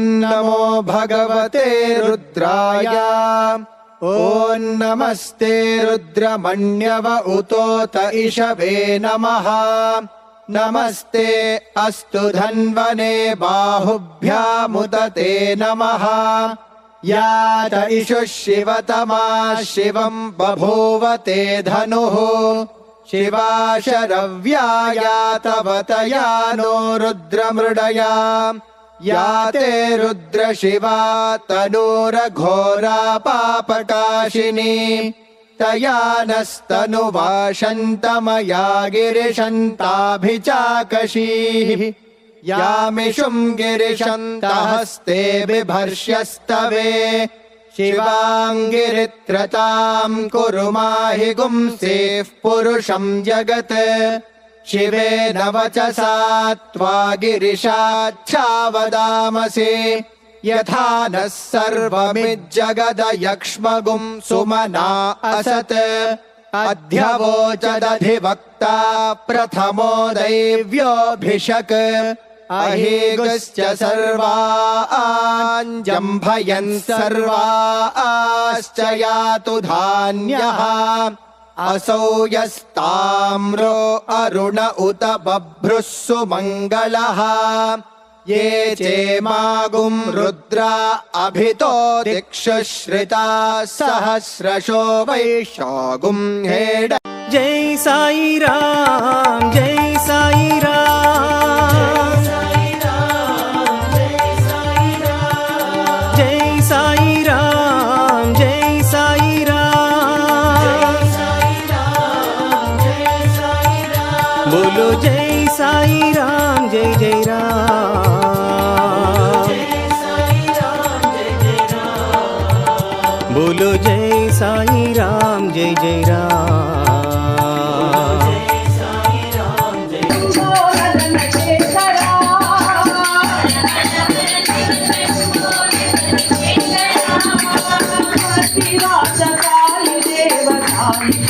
नमो भगवते रुद्राय। ॐ नमस्ते रुद्रमण्यव उतोत इषवे नमः। नमस्ते अस्तु धन्वने बाहुभ्यामुदते नमः। या त इषुः शिवतमा शिवम् बभूव ते धनुः। शिवा शरव्याया तव तया नो रुद्रमृडया या ते रुद्रशिवा तनूरघोरा पापकाशिनी तया नस्तनुवाशन्तमया गिरिशन्ताभिचाकशीः यामिषुम् गिरिशन्तहस्ते बिभर्ष्यस्तवे। शिवाङ्गिरित्रताम् कुरु माहि गुंसेः पुरुषम् जगत् शिवेन वचसा त्वा गिरिशाच्छावदामसि। यथा नः सर्वमिज्जगदयक्ष्मगुम् सुमना असत्। अध्यवोचदधिवक्ता प्रथमो दैव्योऽभिषक्। अहेगुश्च सर्वाञ्जम्भयन् सर्वाश्च यातु धान्यः असौ यस्ताम्रो अरुण उत बभ्रुः सुमङ्गलः ये चेमागुम् रुद्रा अभितो दिक्षुश्रिता सहस्रशो वैशागुम् हेड जय साई राम బోలో జై సాయి రామ్ జై జై రామ్ బోలో జై సాయి రామ్ జై జై రామ్ Thank you.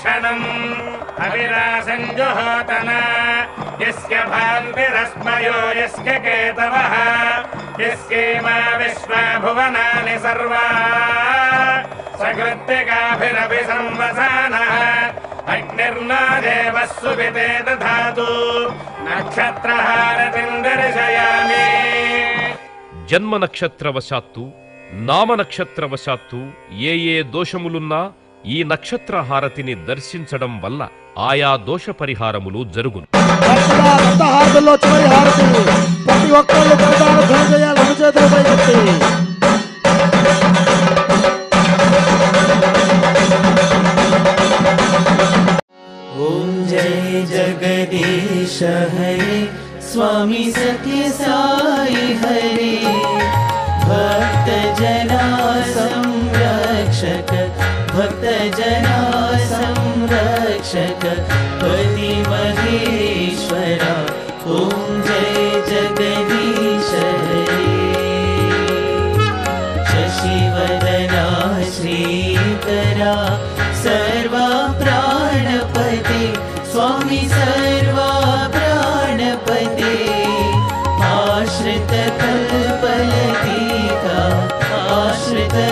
క్షణం అవిరాసంజుహోతన యస్య భాన్తిరస్మయో యస్య కేతవః. యస్యేమా భువనాని సర్వా. సకృత్తికాభిరపి సంవసాన అగ్నిర్నా దేవः సుపితే దధాతు. నక్షత్రహారతిం దర్శయామి జన్మ నక్షత్రవశాత్తు నామ నక్షత్రవశాత్తు ఏ ఏ దోషములున్నా ఈ నక్షత్ర హారతిని దర్శించడం వల్ల ఆయా దోష పరిహారములు జరుగును భక్తుల రక్త హారతుల్లో చివరి హారతి ప్రతి ఒక్కళ్ళు ప్రధాన ధ్వని చేయాలి రెండు చేతులు పైకెత్తి ॐ जय जगदीश हरे स्वामी सत्य साई हरे भक्त जना संरक्षक भक्तजना संरक्षक पति महेश्वरा ॐ जय जगदीश शशिवदना श्रीकरा सर्वा प्राणपति स्वामी सर्वा